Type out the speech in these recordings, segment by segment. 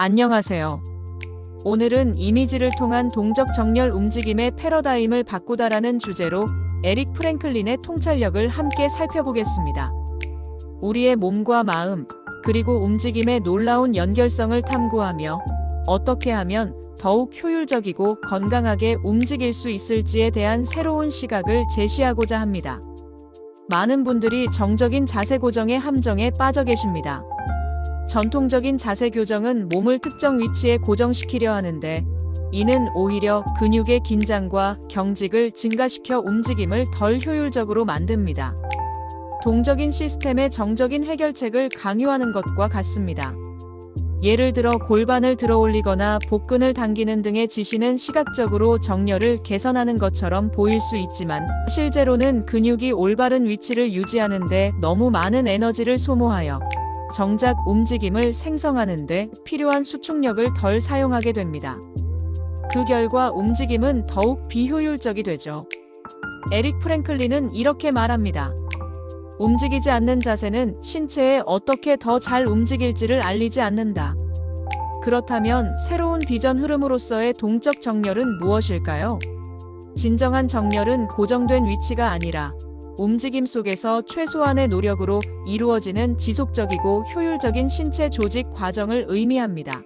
안녕하세요. 오늘은 이미지를 통한 동적 정렬 움직임의 패러다임을 바꾸다라는 주제로 에릭 프랭클린의 통찰력을 함께 살펴보겠습니다. 우리의 몸과 마음, 그리고 움직임의 놀라운 연결성을 탐구하며 어떻게 하면 더욱 효율적이고 건강하게 움직일 수 있을지에 대한 새로운 시각을 제시하고자 합니다. 많은 분들이 정적인 자세 고정의 함정에 빠져 계십니다. 전통적인 자세 교정은 몸을 특정 위치에 고정시키려 하는데 이는 오히려 근육의 긴장과 경직을 증가시켜 움직임을 덜 효율적으로 만듭니다. 동적인 시스템의 정적인 해결책을 강요하는 것과 같습니다. 예를 들어 골반을 들어 올리거나 복근을 당기는 등의 지시는 시각적으로 정렬을 개선하는 것처럼 보일 수 있지만 실제로는 근육이 올바른 위치를 유지하는데 너무 많은 에너지를 소모하여 정작 움직임을 생성하는데 필요한 수축력을 덜 사용하게 됩니다. 그 결과 움직임은 더욱 비효율적이 되죠. 에릭 프랭클린은 이렇게 말합니다. 움직이지 않는 자세는 신체에 어떻게 더 잘 움직일지를 알리지 않는다. 그렇다면 새로운 비전 흐름으로서의 동적 정렬은 무엇일까요? 진정한 정렬은 고정된 위치가 아니라 움직임 속에서 최소한의 노력으로 이루어지는 지속적이고 효율적인 신체 조직 과정을 의미합니다.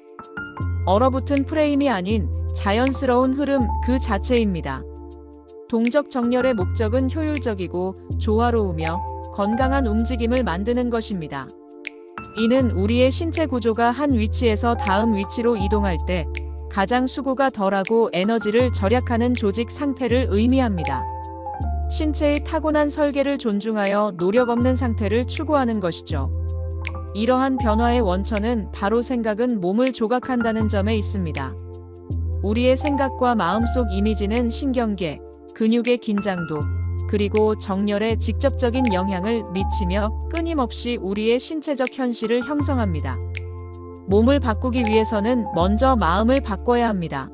얼어붙은 프레임이 아닌 자연스러운 흐름 그 자체입니다. 동적 정렬의 목적은 효율적이고 조화로우며 건강한 움직임을 만드는 것입니다. 이는 우리의 신체 구조가 한 위치에서 다음 위치로 이동할 때 가장 수고가 덜하고 에너지를 절약하는 조직 상태를 의미합니다. 신체의 타고난 설계를 존중하여 노력 없는 상태를 추구하는 것이죠. 이러한 변화의 원천은 바로 생각은 몸을 조각한다는 점에 있습니다. 우리의 생각과 마음속 이미지는 신경계, 근육의 긴장도, 그리고 정렬에 직접적인 영향을 미치며 끊임없이 우리의 신체적 현실을 형성합니다. 몸을 바꾸기 위해서는 먼저 마음을 바꿔야 합니다.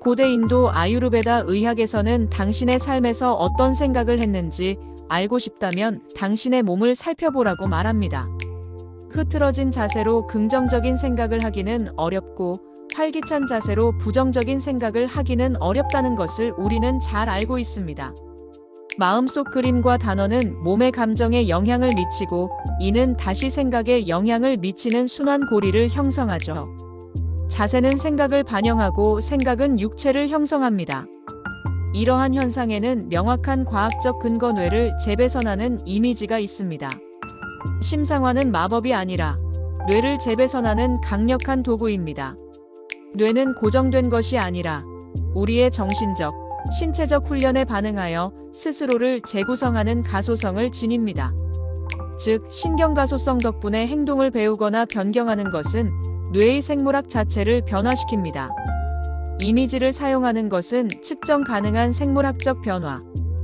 고대 인도 아유르베다 의학에서는 당신의 삶에서 어떤 생각을 했는지 알고 싶다면 당신의 몸을 살펴보라고 말합니다. 흐트러진 자세로 긍정적인 생각을 하기는 어렵고 활기찬 자세로 부정적인 생각을 하기는 어렵다는 것을 우리는 잘 알고 있습니다. 마음속 그림과 단어는 몸의 감정에 영향을 미치고 이는 다시 생각에 영향을 미치는 순환 고리를 형성하죠. 자세는 생각을 반영하고 생각은 육체를 형성합니다. 이러한 현상에는 명확한 과학적 근거 뇌를 재배선하는 이미지가 있습니다. 심상화는 마법이 아니라 뇌를 재배선하는 강력한 도구입니다. 뇌는 고정된 것이 아니라 우리의 정신적, 신체적 훈련에 반응하여 스스로를 재구성하는 가소성을 지닙니다. 즉, 신경가소성 덕분에 행동을 배우거나 변경하는 것은 뇌의 생물학 자체를 변화시킵니다. 이미지를 사용하는 것은 측정 가능한 생물학적 변화,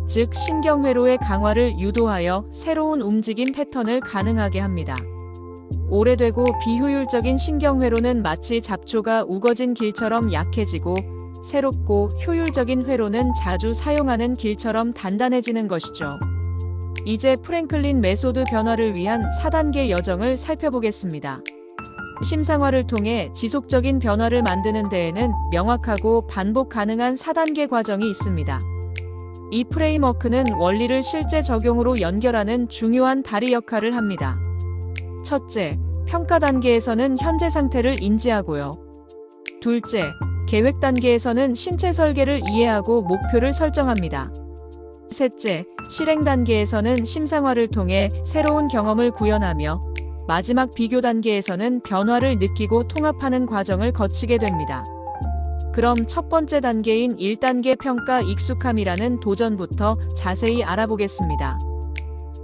즉 신경회로의 강화를 유도하여 새로운 움직임 패턴을 가능하게 합니다. 오래되고 비효율적인 신경회로는 마치 잡초가 우거진 길처럼 약해지고 새롭고 효율적인 회로는 자주 사용하는 길처럼 단단해지는 것이죠. 이제 프랭클린 메소드 변화를 위한 4단계 여정을 살펴보겠습니다. 심상화를 통해 지속적인 변화를 만드는 데에는 명확하고 반복 가능한 4단계 과정이 있습니다. 이 프레임워크는 원리를 실제 적용으로 연결하는 중요한 다리 역할을 합니다. 첫째, 평가 단계에서는 현재 상태를 인지하고요. 둘째, 계획 단계에서는 신체 설계를 이해하고 목표를 설정합니다. 셋째, 실행 단계에서는 심상화를 통해 새로운 경험을 구현하며 마지막 비교 단계에서는 변화를 느끼고 통합하는 과정을 거치게 됩니다. 그럼 첫 번째 단계인 1단계 평가 익숙함이라는 도전부터 자세히 알아보겠습니다.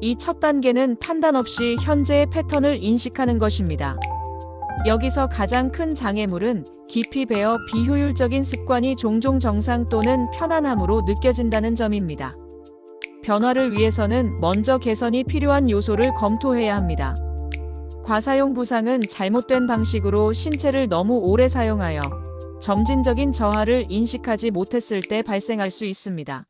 이 첫 단계는 판단 없이 현재의 패턴을 인식하는 것입니다. 여기서 가장 큰 장애물은 깊이 배어 비효율적인 습관이 종종 정상 또는 편안함으로 느껴진다는 점입니다. 변화를 위해서는 먼저 개선이 필요한 요소를 검토해야 합니다. 과사용 부상은 잘못된 방식으로 신체를 너무 오래 사용하여 점진적인 저하를 인식하지 못했을 때 발생할 수 있습니다.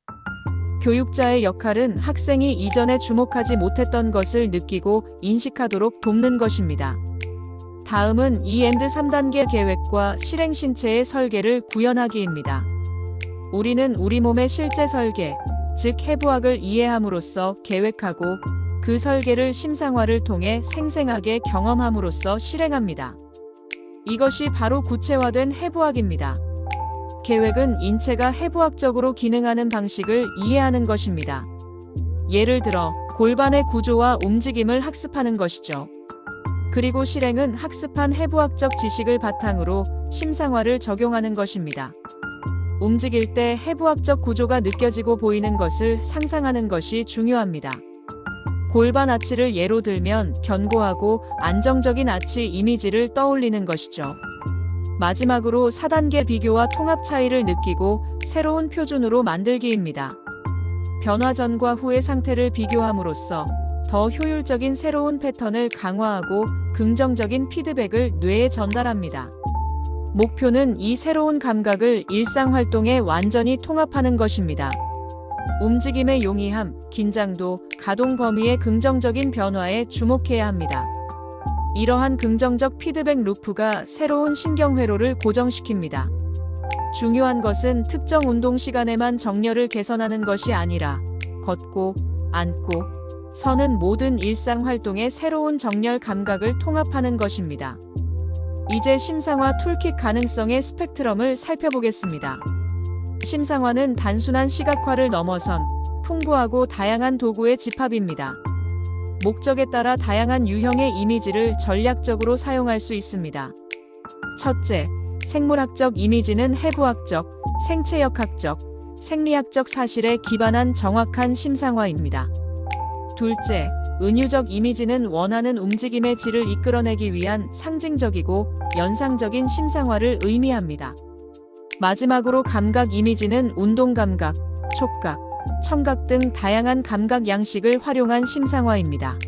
교육자의 역할은 학생이 이전에 주목하지 못했던 것을 느끼고 인식하도록 돕는 것입니다. 다음은 2엔드 3단계 계획과 실행 신체의 설계를 구현하기입니다. 우리는 우리 몸의 실제 설계, 즉 해부학을 이해함으로써 계획하고 그 설계를 심상화를 통해 생생하게 경험함으로써 실행합니다. 이것이 바로 구체화된 해부학입니다. 계획은 인체가 해부학적으로 기능하는 방식을 이해하는 것입니다. 예를 들어 골반의 구조와 움직임을 학습하는 것이죠. 그리고 실행은 학습한 해부학적 지식을 바탕으로 심상화를 적용하는 것입니다. 움직일 때 해부학적 구조가 느껴지고 보이는 것을 상상하는 것이 중요합니다. 골반 아치를 예로 들면 견고하고 안정적인 아치 이미지를 떠올리는 것이죠. 마지막으로 4단계 비교와 통합 차이를 느끼고 새로운 표준으로 만들기입니다. 변화 전과 후의 상태를 비교함으로써 더 효율적인 새로운 패턴을 강화하고 긍정적인 피드백을 뇌에 전달합니다. 목표는 이 새로운 감각을 일상 활동에 완전히 통합하는 것입니다. 움직임의 용이함, 긴장도, 가동 범위의 긍정적인 변화에 주목해야 합니다. 이러한 긍정적 피드백 루프가 새로운 신경회로를 고정시킵니다. 중요한 것은 특정 운동 시간에만 정렬을 개선하는 것이 아니라 걷고, 앉고, 서는 모든 일상 활동의 새로운 정렬 감각을 통합하는 것입니다. 이제 심상화 툴킷 가능성의 스펙트럼을 살펴보겠습니다. 심상화는 단순한 시각화를 넘어선 풍부하고 다양한 도구의 집합입니다. 목적에 따라 다양한 유형의 이미지를 전략적으로 사용할 수 있습니다. 첫째, 생물학적 이미지는 해부학적, 생체역학적, 생리학적 사실에 기반한 정확한 심상화입니다. 둘째, 은유적 이미지는 원하는 움직임의 질을 이끌어내기 위한 상징적이고 연상적인 심상화를 의미합니다. 마지막으로 감각 이미지는 운동 감각, 촉각, 청각 등 다양한 감각 양식을 활용한 심상화입니다.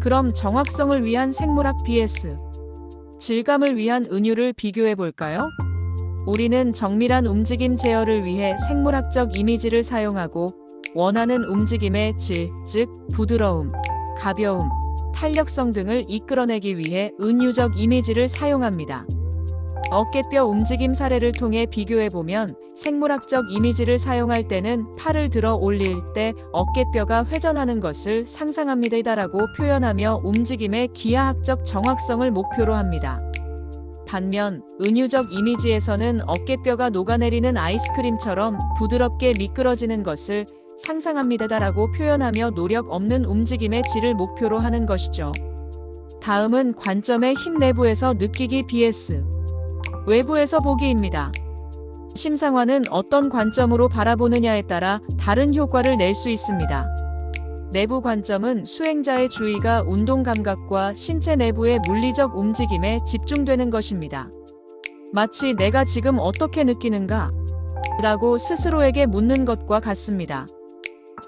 그럼 정확성을 위한 생물학 BS, 질감을 위한 은유를 비교해 볼까요? 우리는 정밀한 움직임 제어를 위해 생물학적 이미지를 사용하고 원하는 움직임의 질, 즉 부드러움, 가벼움, 탄력성 등을 이끌어내기 위해 은유적 이미지를 사용합니다. 어깨뼈 움직임 사례를 통해 비교해 보면 생물학적 이미지를 사용할 때는 팔을 들어 올릴 때 어깨뼈가 회전하는 것을 상상합니다라고 표현하며 움직임의 기하학적 정확성을 목표로 합니다. 반면 은유적 이미지에서는 어깨뼈가 녹아내리는 아이스크림처럼 부드럽게 미끄러지는 것을 상상합니다라고 표현하며 노력 없는 움직임의 질을 목표로 하는 것이죠. 다음은 관점의 힘 내부에서 느끼기 BS 외부에서 보기입니다. 심상화는 어떤 관점으로 바라보느냐에 따라 다른 효과를 낼 수 있습니다. 내부 관점은 수행자의 주의가 운동 감각과 신체 내부의 물리적 움직임에 집중되는 것입니다. 마치 내가 지금 어떻게 느끼는가? 라고 스스로에게 묻는 것과 같습니다.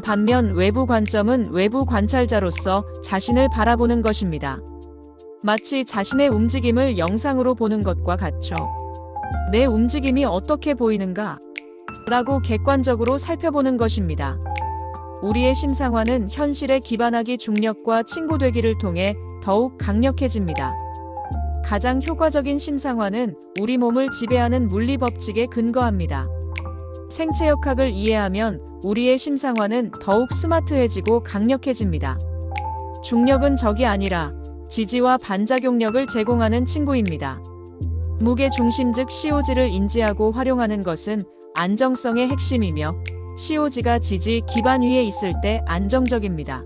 반면 외부 관점은 외부 관찰자로서 자신을 바라보는 것입니다. 마치 자신의 움직임을 영상으로 보는 것과 같죠. 내 움직임이 어떻게 보이는가? 라고 객관적으로 살펴보는 것입니다. 우리의 심상화는 현실에 기반하기 중력과 친구되기를 통해 더욱 강력해집니다. 가장 효과적인 심상화는 우리 몸을 지배하는 물리 법칙에 근거합니다. 생체역학을 이해하면 우리의 심상화는 더욱 스마트해지고 강력해집니다. 중력은 적이 아니라 지지와 반작용력을 제공하는 친구입니다. 무게 중심 즉 COG를 인지하고 활용하는 것은 안정성의 핵심이며 COG가 지지 기반 위에 있을 때 안정적입니다.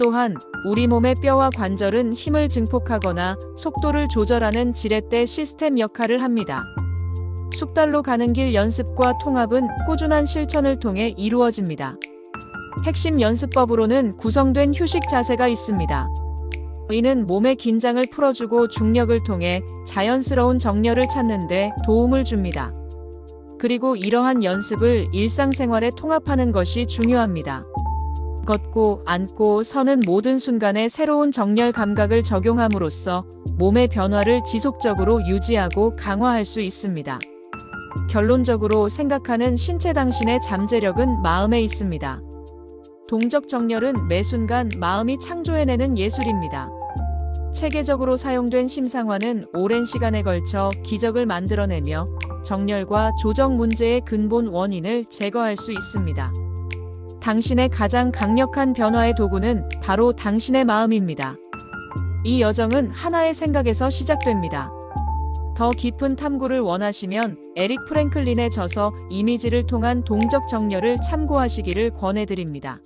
또한 우리 몸의 뼈와 관절은 힘을 증폭하거나 속도를 조절하는 지렛대 시스템 역할을 합니다. 숙달로 가는 길 연습과 통합은 꾸준한 실천을 통해 이루어집니다. 핵심 연습법으로는 구성된 휴식 자세가 있습니다. 이는 몸의 긴장을 풀어주고 중력을 통해 자연스러운 정렬을 찾는 데 도움을 줍니다. 그리고 이러한 연습을 일상생활에 통합하는 것이 중요합니다. 걷고 앉고 서는 모든 순간에 새로운 정렬 감각을 적용함으로써 몸의 변화를 지속적으로 유지하고 강화할 수 있습니다. 결론적으로 생각하는 신체 당신의 잠재력은 마음에 있습니다. 동적 정렬은 매 순간 마음이 창조해내는 예술입니다. 체계적으로 사용된 심상화는 오랜 시간에 걸쳐 기적을 만들어내며 정렬과 조정 문제의 근본 원인을 제거할 수 있습니다. 당신의 가장 강력한 변화의 도구는 바로 당신의 마음입니다. 이 여정은 하나의 생각에서 시작됩니다. 더 깊은 탐구를 원하시면 에릭 프랭클린의 저서 이미지를 통한 동적 정렬을 참고하시기를 권해드립니다.